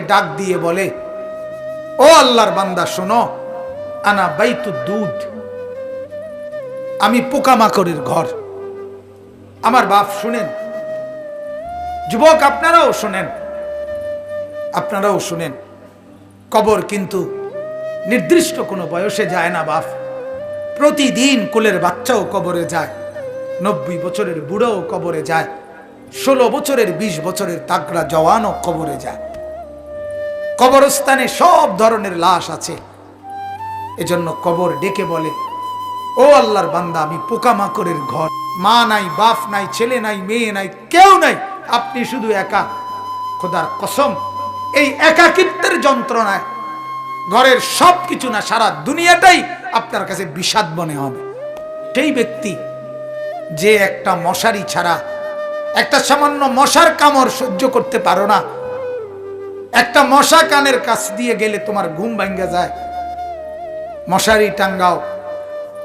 ডাক দিয়ে বলে, ও আল্লাহর বান্দা, শোনো, আনা বাইতু দুধ। আমি পোকামাকড়ের ঘর। আমার বাপ শুনেন। যুবক, আপনারাও শুনেন। আপনারাও শুনেন। কবর কিন্তু নির্দিষ্ট কোনো বয়সে যায় না, বাপ। প্রতিদিন কোলের বাচ্চাও কবরে যায়। নব্বই বছরের বুড়োও কবরে যায়। ষোলো বছরের ২০ বছরের তাগড়া জওয়ানও কবরে যায়। কবরস্থানে সব ধরনের লাশ আছে। এজন্য কবর ডেকে বলে, ও আল্লাহর বান্দা, আমি পোকামাকড়ের ঘর। মা নাই, বাপ নাই, ছেলে নাই, মেয়ে নাই, কেউ নাই। আপনি শুধু একা। খোদার কসম, এই একাকিত্বের যন্ত্রণায় ঘরের সব কিছু না, সারা দুনিয়াটাই আপনার কাছে বিষাদ মনে হবে। সেই ব্যক্তি যে একটা মশারি ছাড়া, একটা সামান্য মশার কামড় সহ্য করতে পারো না একটা মশা কানের কাছ দিয়ে গেলে তোমার ঘুম ভাঙ্গে যায়। মশারি টাঙ্গাও,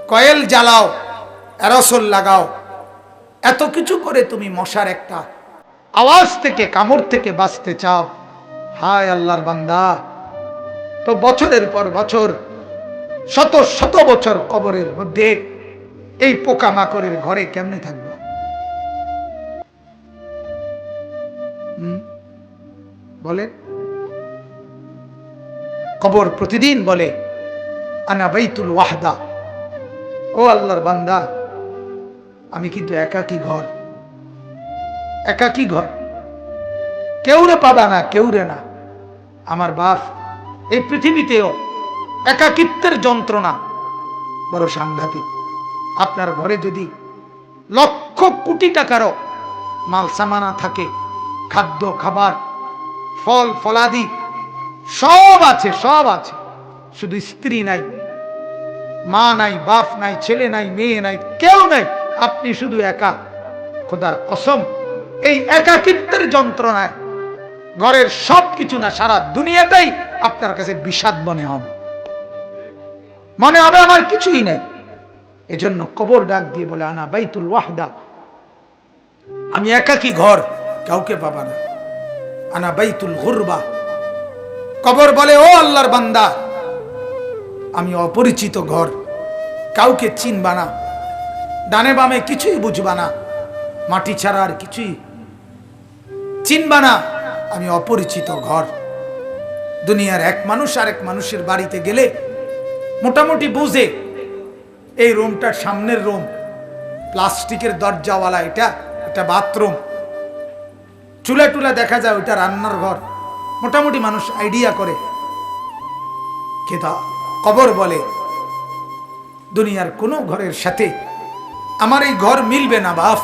কয়েল জ্বালাও, অ্যারসল লাগাও। এত কিছু করে তুমি মশার একটা আওয়াজ থেকে, কামড় থেকে বাঁচতে চাও। হায় আল্লাহর বান্দা, তো বছরের পর বছর, শত শত বছর কবরের মধ্যে এই পোকামাকড়ের ঘরে কেমনে থাকব? হুম? কবর প্রতিদিন বলে, আনা বাইতুল ওয়াহদা। ও আল্লাহর বান্দা, আমি কিন্তু একাকী ঘর একাকী ঘর। কেউ রে পাবা না, কেউ রে না। আমার বাপ এই পৃথিবীতেও একাকিত্বের যন্ত্রণা বড় সাংঘাতিক। আপনার ঘরে যদি লক্ষ কোটি টাকারও মাল সামানা থাকে, খাদ্য, খাবার, ফল, ফলাদি সব আছে সব আছে। শুধু স্ত্রী নাই, মা নাই, বাপ নাই, ছেলে নাই, মেয়ে নাই, কেউ নাই। আপনি শুধু একা। খোদার কসম, এই একাকিত্বের যন্ত্রণায় ঘরের সব কিছু না, সারা দুনিয়াটাই আপনার কাছে বিষাদ মনে হবে। মনে হবে আমার কিছুই নেই। এজন্য কবর ডাক দিয়ে বলে, আনা বাইতুল ওয়াহদা। আমি একাকি ঘর, কাউকে পাবা না। আনা বাইতুল গুরবা। কবর বলে, ও আল্লাহর বান্দা, আমি অপরিচিত ঘর, কাউকে চিনবা না, ডানে বামে কিছুই বুঝবা না, মাটি ছাড়া আর কিছুই চিনবা না, আমি অপরিচিত ঘর। দুনিয়ার এক মানুষ আর এক মানুষের বাড়িতে গেলে মোটামুটি বুঝে, এই রুমটার সামনের রুম, প্লাস্টিকের দরজাওয়ালা এটা এটা বাথরুম। চুলা টুলা দেখা যায় ওইটা রান্নার ঘর। মোটামুটি মানুষ আইডিয়া করে। কেদা কবর বলে, দুনিয়ার কোনো ঘরের সাথে আমার এই ঘর মিলবে না, বাপ।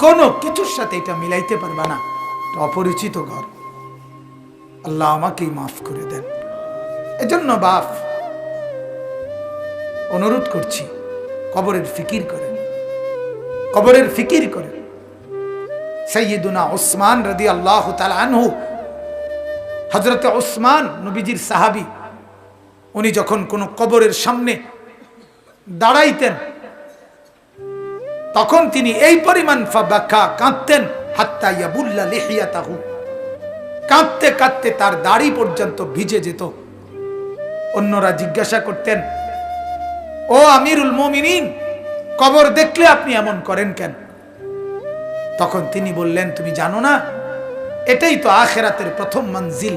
কোনো কিছুর সাথে এটা মিলাইতে পারবে না। অপরিচিত ঘর। আল্লাহ আমাকেই মাফ করে দেন। এজন্য, বাপ, অনুরোধ করছি, কবরের ফিকির করেন। কবরের ফিকির করেন। সৈয়দুনা ওসমান রদি আল্লাহ তালা আনহু হজরত ওসমান নবীজির সাহাবি, উনি যখন কোনো কবরের সামনে দাঁড়াইতেন, তখন তিনি এই পরিমাণ ফাবাকা কাঁদতেন, হাত্তা ইয়াবুল্লা লিহিয়াতাহু। কাঁদতে কাঁদতে তার দাড়ি পর্যন্ত ভিজে যেত। অন্যরা জিজ্ঞাসা করতেন, ও আমিরুল মোমিনিন, কবর দেখলে আপনি এমন করেন কেন? তখন তিনি বললেন, তুমি জানো না এটাই তো আখেরাতের প্রথম মঞ্জিল।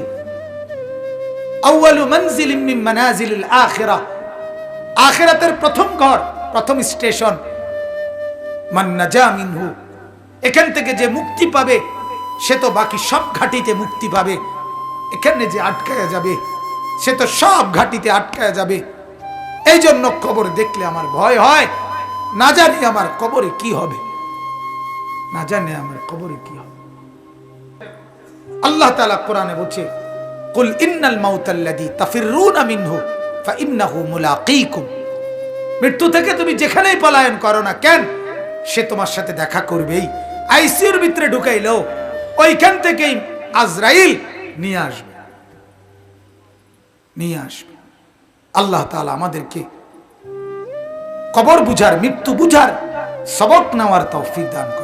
আখেরাতের প্রথম ঘর, প্রথম স্টেশন। এখান থেকে যে মুক্তি পাবে, সে তো বাকি সব ঘাটিতে মুক্তি পাবে। এখানে যে আটকায়া যাবে, সে তো সব ঘাটিতে আটকায়া যাবে। এই জন্য কবর দেখলে আমার ভয় হয়। না জানি আমার কবরে কি হবে। না জানি আমার কবরে কি হবে। আল্লাহ তাআলা কোরআনে বলছে, কুল ইন্নাল মাউতাল্লাযী তাফিররুনা মিনহু, ফাইন্নাহু মুলাকীকুম। মৃত্যু থেকে তুমি যেখানেই পলায়ন করো না কেন, সে তোমার সাথে দেখা করবেই। আইসিইউর ভিতরে ঢুকাইলো ওইখান থেকেই আজরাইল নিয়ে আসবে। নিয়ে আসবে। আল্লাহ তাআলা আমাদেরকে কবর বুঝার, মৃত্যু বুঝার সবক নেওয়ার তৌফিক দান করে